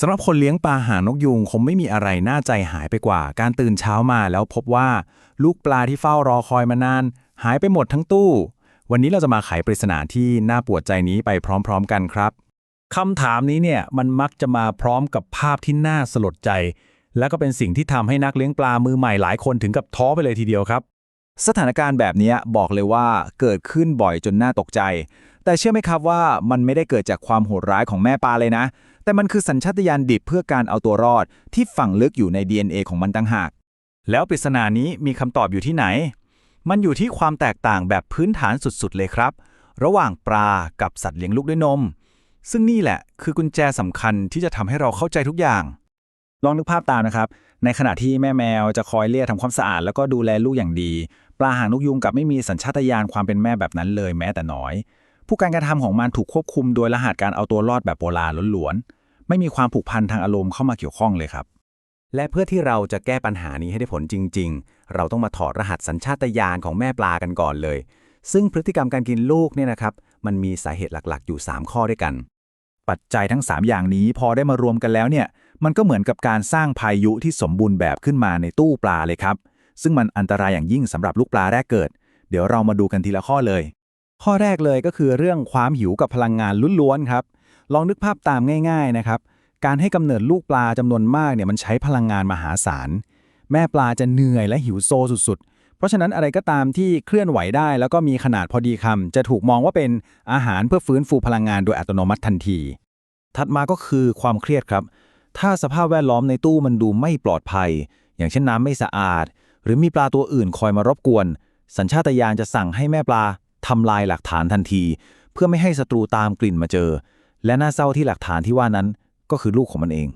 สำหรับคนเลี้ยงปลาหางนกยูงคงไม่มีอะไรน่าใจหายไปกว่า การตื่นเช้ามาแล้วพบว่า ลูกปลาที่เฝ้ารอคอยมานาน หายไปหมดทั้งตู้ วันนี้เราจะมาไขปริศนาที่น่าปวดใจนี้ไปพร้อมๆกันครับคำถามนี้เนี่ยมันมักจะมาพร้อมกับภาพที่น่าสลดใจ และก็เป็นสิ่งที่ทำให้นักเลี้ยงปลามือใหม่หลายคนถึงกับท้อไปเลยทีเดียวครับ สถานการณ์แบบนี้บอกเลยว่าเกิดขึ้นบ่อยจนน่าตกใจ แต่เชื่อไหมครับว่ามันไม่ได้เกิดจากความโหดร้ายของแม่ปลาเลยนะ แต่มันคือสัญชาตญาณดิบเพื่อการเอาตัวรอด ที่ฝังลึกอยู่ใน DNA ของมันต่างหาก แล้วปริศนานี้มีคำตอบอยู่ที่ไหน มันอยู่ที่ความแตกต่างแบบพื้นฐานสุดๆเลยครับ ระหว่างปลากับสัตว์เลี้ยงลูกด้วยนม ซึ่งนี่แหละคือกุญแจสำคัญที่จะทำให้เราเข้าใจทุกอย่าง ลองนึกภาพตามนะครับ ในขณะที่แม่แมวจะคอยเลียทำความสะอาดแล้วก็ดูแลลูกอย่างดี ปลาหางนกยุงกับไม่มีสัญชาตญาณความเป็นแม่แบบนั้นเลยแม้แต่น้อย ผู้การกระทำของมันถูกควบคุมโดยรหัสการเอาตัวรอดแบบโบราณล้วนๆ ไม่มีความผูกพันทางอารมณ์เข้ามาเกี่ยวข้องเลยครับ และเพื่อที่เราจะแก้ปัญหานี้ให้ได้ผลจริง ๆ เราต้องมาถอดรหัสสัญชาตญาณของแม่ปลากันก่อนเลย ซึ่งพฤติกรรมการกินลูกเนี่ยนะครับ มันมีสาเหตุหลักๆ อยู่ 3 ข้อด้วยกัน ปัจจัยทั้ง 3 อย่างนี้พอได้มารวมกันแล้วเนี่ย มันก็เหมือนกับการสร้างพายุที่สมบูรณ์แบบขึ้นมาในตู้ปลาเลยครับ ซึ่งมันอันตรายอย่างยิ่งสำหรับลูกปลาแรกเกิด เดี๋ยวเรามาดูกันทีละข้อเลย ข้อแรกเลยก็คือเรื่องความหิวกับพลังงานล้วนๆครับ ลองนึกภาพตามง่ายๆนะครับ การให้กำเนิดลูกปลาจำนวนมากเนี่ยมันใช้พลังงานมหาศาล แม่ปลาจะเหนื่อยและหิวโซสุดๆ เพราะฉะนั้นอะไรก็ตามที่เคลื่อนไหวได้ แล้วก็มีขนาดพอดีคำจะถูกมองว่าเป็นอาหารเพื่อฟื้นฟูพลังงานโดยอัตโนมัติทันที ถัดมาก็คือความเครียดครับ ถ้าสภาพแวดล้อมในตู้มันดูไม่ปลอดภัย อย่างเช่นน้ำไม่สะอาด หรือมีปลาตัวอื่นคอยมารบกวน สัญชาตญาณจะสั่งให้แม่ปลา ทำลายหลักฐานทันที เพื่อไม่ให้ศัตรูตามกลิ่นมาเจอ และน่าเศร้าที่หลักฐานที่ว่านั้นก็คือลูกของมันเอง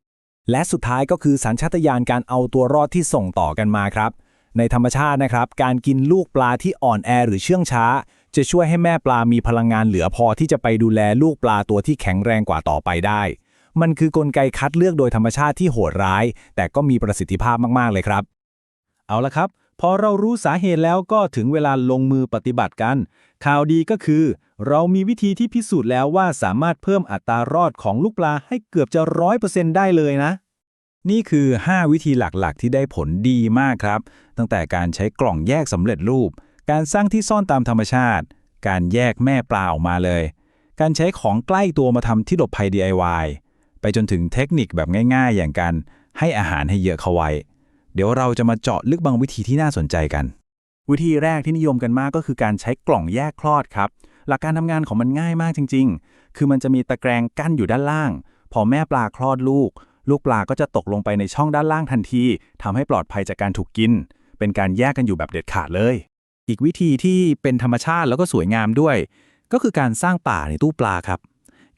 และสุดท้ายก็คือสัญชาตญาณการเอาตัวรอดที่ส่งต่อกันมาครับ ในธรรมชาตินะครับ การกินลูกปลาที่อ่อนแอหรือเชื่องช้า จะช่วยให้แม่ปลามีพลังงานเหลือพอที่จะไปดูแลลูกปลาตัวที่แข็งแรงกว่าต่อไปได้ มันคือกลไกคัดเลือกโดยธรรมชาติที่โหดร้าย แต่ก็มีประสิทธิภาพมากๆเลยครับ เอาละครับ พอเรารู้สาเหตุแล้วก็ถึงเวลาลงมือปฏิบัติกัน ข่าวดีก็คือ เรามีวิธีที่พิสูจน์แล้วว่าสามารถเพิ่มอัตรารอดของลูกปลาให้เกือบจะร้อยเปอร์เซ็นต์ได้เลยนะ นี่คือ 5 วิธีหลักๆ ที่ได้ผลดีมากครับ ตั้งแต่การใช้กล่องแยกสำเร็จรูป การสร้างที่ซ่อนตามธรรมชาติ การแยกแม่ปลาออกมาเลย การใช้ของใกล้ตัวมาทำที่หลบภัย DIY ไปจนถึงเทคนิคแบบง่าย ๆ อย่างการให้อาหารให้เยอะเข้าไว้ เดี๋ยวเราจะมาเจาะลึกบางวิธีที่น่าสนใจกัน วิธีแรกที่นิยมกันมากก็คือการใช้กล่องแยกคลอดครับ หลักการทำงานของมันง่ายมากจริง ๆ คือมันจะมีตะแกรงกั้นอยู่ด้านล่าง พอแม่ปลาคลอดลูก ลูกปลาก็จะตกลงไปในช่องด้านล่างทันทีทำให้ปลอดภัยจากการถูกกิน เป็นการแยกกันอยู่แบบเด็ดขาดเลย อีกวิธีที่เป็นธรรมชาติแล้วก็สวยงามด้วย ก็คือการสร้างป่าในตู้ปลาครับ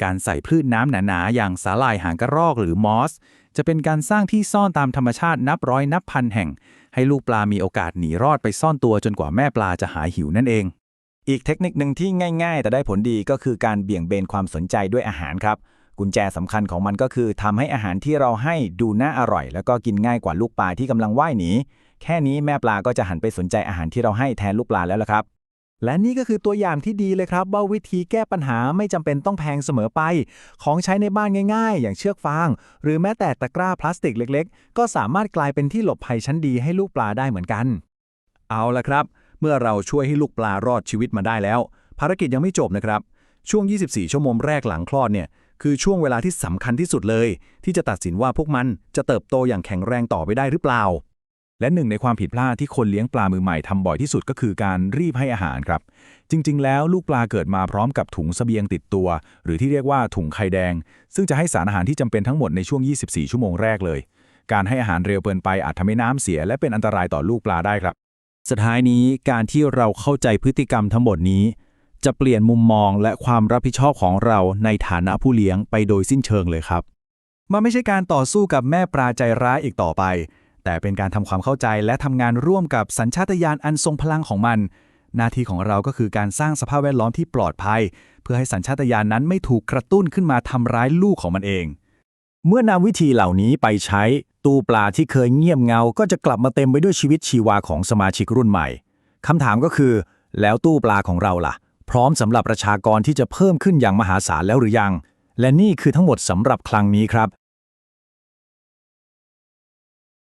การใส่พืชน้ำหนาๆ อย่างสาหร่ายหางกระรอกหรือมอส จะเป็นการสร้างที่ซ่อนตามธรรมชาตินับร้อยนับพันแห่ง ให้ลูกปลามีโอกาสหนีรอดไปซ่อนตัวจนกว่าแม่ปลาจะหายหิวนั่นเอง อีกเทคนิคหนึ่งที่ง่าย ๆ แต่ได้ผลดีก็คือการเบี่ยงเบนความสนใจด้วยอาหารครับ กุญแจสำคัญของมันก็คือทำให้อาหารที่เราให้ดูน่าอร่อย แล้วก็กินง่ายกว่าลูกปลาที่กำลังว่ายหนีแค่นี้แม่ปลาก็จะหันไปสนใจอาหารที่เราให้แทนลูกปลาแล้วล่ะครับ และนี่ก็คือตัวอย่างที่ดีเลยครับ ว่าวิธีแก้ปัญหาไม่จำเป็นต้องแพงเสมอไป ของใช้ในบ้านง่ายๆ อย่างเชือกฟาง หรือแม้แต่ตะกร้าพลาสติกเล็กๆ ก็สามารถกลายเป็นที่หลบภัยชั้นดีให้ลูกปลาได้เหมือนกัน เอาละครับ เมื่อเราช่วยให้ลูกปลารอดชีวิตมาได้แล้ว ภารกิจยังไม่จบนะครับ ช่วง 24 ชั่วโมงแรกหลังคลอดเนี่ยคือช่วงเวลาที่สำคัญที่สุดเลย ที่จะตัดสินว่าพวกมันจะเติบโตอย่างแข็งแรงต่อไปได้หรือเปล่า และหนึ่งในความผิดพลาดที่คนเลี้ยงปลามือใหม่ทำบ่อยที่สุดก็คือการรีบให้อาหารครับ จริง ๆ แล้วลูกปลาเกิดมาพร้อมกับถุงเสบียงติดตัว หรือที่เรียกว่าถุงไข่แดง ซึ่งจะให้สารอาหารที่จำเป็นทั้งหมดในช่วง 24 ชั่วโมงแรกเลย การให้อาหารเร็วเกินไปอาจทำให้น้ำเสีย และเป็นอันตรายต่อลูกปลาได้ครับ สุดท้ายนี้การที่เราเข้าใจพฤติกรรมทั้งหมดนี้ จะเปลี่ยนมุมมองและความรับผิดชอบของเราในฐานะผู้เลี้ยงไปโดยสิ้นเชิงเลยครับ มันไม่ใช่การต่อสู้กับแม่ปลาใจร้ายอีกต่อไป แต่เป็นการทำความเข้าใจและทำงานร่วมกับสัญชาตญาณอันทรงพลังของมัน หน้าที่ของเราก็คือการสร้างสภาพแวดล้อมที่ปลอดภัย เพื่อให้สัญชาตญาณนั้นไม่ถูกกระตุ้นขึ้นมาทำร้ายลูกของมันเอง เมื่อนำวิธีเหล่านี้ไปใช้ ตู้ปลาที่เคยเงียบเงา ก็จะกลับมาเต็มไปด้วยชีวิตชีวาของสมาชิกรุ่นใหม่คำถามก็คือ แล้วตู้ปลาของเราล่ะ พร้อมสำหรับประชากรที่จะเพิ่มขึ้นอย่างมหาศาลแล้วหรือยัง และนี่คือทั้งหมดสำหรับครั้งนี้ครับ